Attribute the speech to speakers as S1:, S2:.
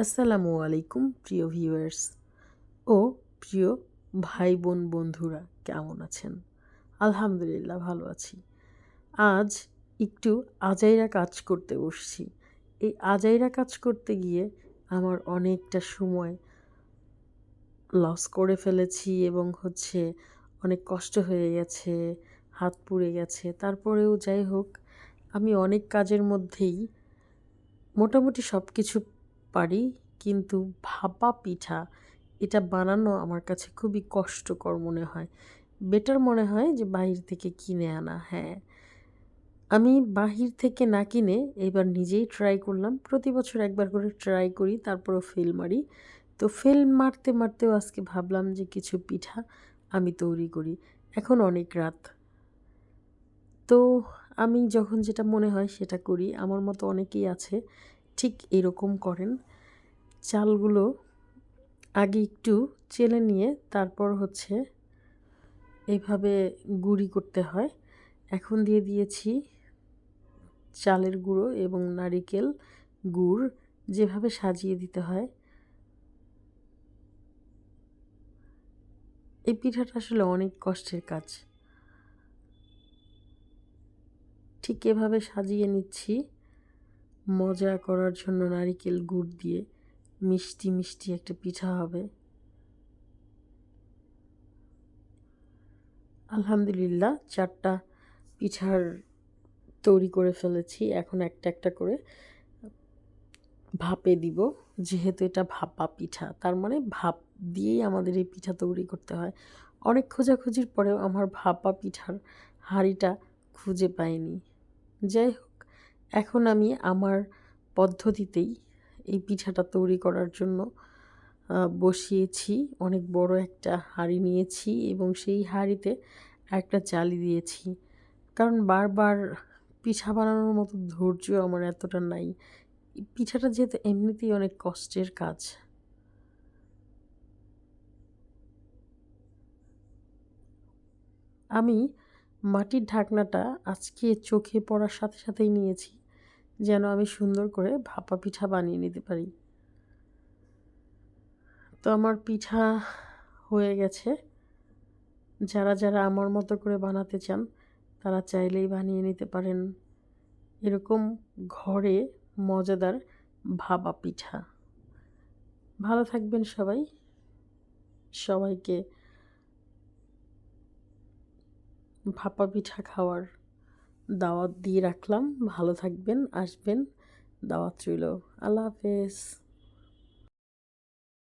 S1: আসসালামু আলাইকুম, প্রিয় ভিউয়ার্স ও প্রিয় ভাই বোন বন্ধুরা, কেমন আছেন? আলহামদুলিল্লাহ ভালো আছি। আজ একটু আজাইরা কাজ করতে বসছি। এই আজাইরা কাজ করতে গিয়ে আমার অনেকটা সময় লস করে ফেলেছি এবং হচ্ছে অনেক কষ্ট হয়ে গেছে, হাত পুড়ে গেছে। তারপরেও যাই হোক, আমি অনেক কাজের মধ্যেই মোটামুটি সব কিছু পারি, কিন্তু ভাপা পিঠা, এটা বানানো আমার কাছে খুবই কষ্টকর মনে হয়। বেটার মনে হয় যে বাহির থেকে কিনে আনা হ্যাঁ। আমি বাহির থেকে না কিনে এবার নিজেই ট্রাই করলাম। প্রতি বছর একবার করে ট্রাই করি, তারপরও ফেল মারি। তো ফেল মারতে, মারতেও আজকে ভাবলাম যে কিছু পিঠা আমি তৈরি করি। এখন অনেক রাত। তো আমি যখন যেটা মনে হয় সেটা করি, আমার মতো অনেকেই আছে। ঠিক এরকম করেন। চালগুলো আগে একটু চেলে নিয়ে তারপর হচ্ছে এইভাবে গুঁড়ি করতে হয়। এখন দিয়ে দিয়েছি চালের গুঁড়ো এবং নারিকেল গুড় যেভাবে সাজিয়ে দিতে হয়। এই পিঠাটা আসলে অনেক কষ্টের কাজ। ঠিক এভাবে সাজিয়ে নিচ্ছি। মজা করার জন্য নারিকেল গুড় দিয়ে মিষ্টি মিষ্টি একটা পিঠা হবে। আলহামদুলিল্লাহ, চারটা পিঠার তৈরি করে ফেলেছি। এখন একটা একটা করে ভাপে দিব, যেহেতু এটা ভাপা পিঠা। তার মানে ভাপ দিয়েই আমাদের এই পিঠা তৈরি করতে হয়। অনেক খোঁজাখুঁজির পরেও আমার ভাপা পিঠার হাঁড়িটা খুঁজে পাইনি। যাই হোক এখন আমি আমার পদ্ধতিতেই এই পিঠাটা তৈরি করার জন্য বসিয়েছি। অনেক বড় একটা হাঁড়ি নিয়েছি এবং সেই হাঁড়িতে একটা চালি দিয়েছি। কারণ বারবার পিঠা বানানোর মতো ধৈর্য আমার এতটা নাই। পিঠাটা যেহেতু এমনিতেই অনেক কষ্টের কাজ। আমি মাটির ঢাকনাটা আজকে চোখে পড়ার সাথে সাথেই নিয়েছি। যেন আমি সুন্দর করে ভাপা পিঠা বানিয়ে নিতে পারি। তো আমার পিঠা হয়ে গেছে। যারা যারা আমার মতো করে বানাতে চান, তারা চাইলেই বানিয়ে নিতে পারেন। এরকম ঘরে মজাদার ভাপা পিঠা। ভালো থাকবেন সবাই। সবাইকে ভাপা পিঠা খাওয়ার দাওয়াত দিয়ে রাখলাম। ভালো থাকবেন আসবেন। দাওয়াত রইল। আল্লাহ হাফেজ।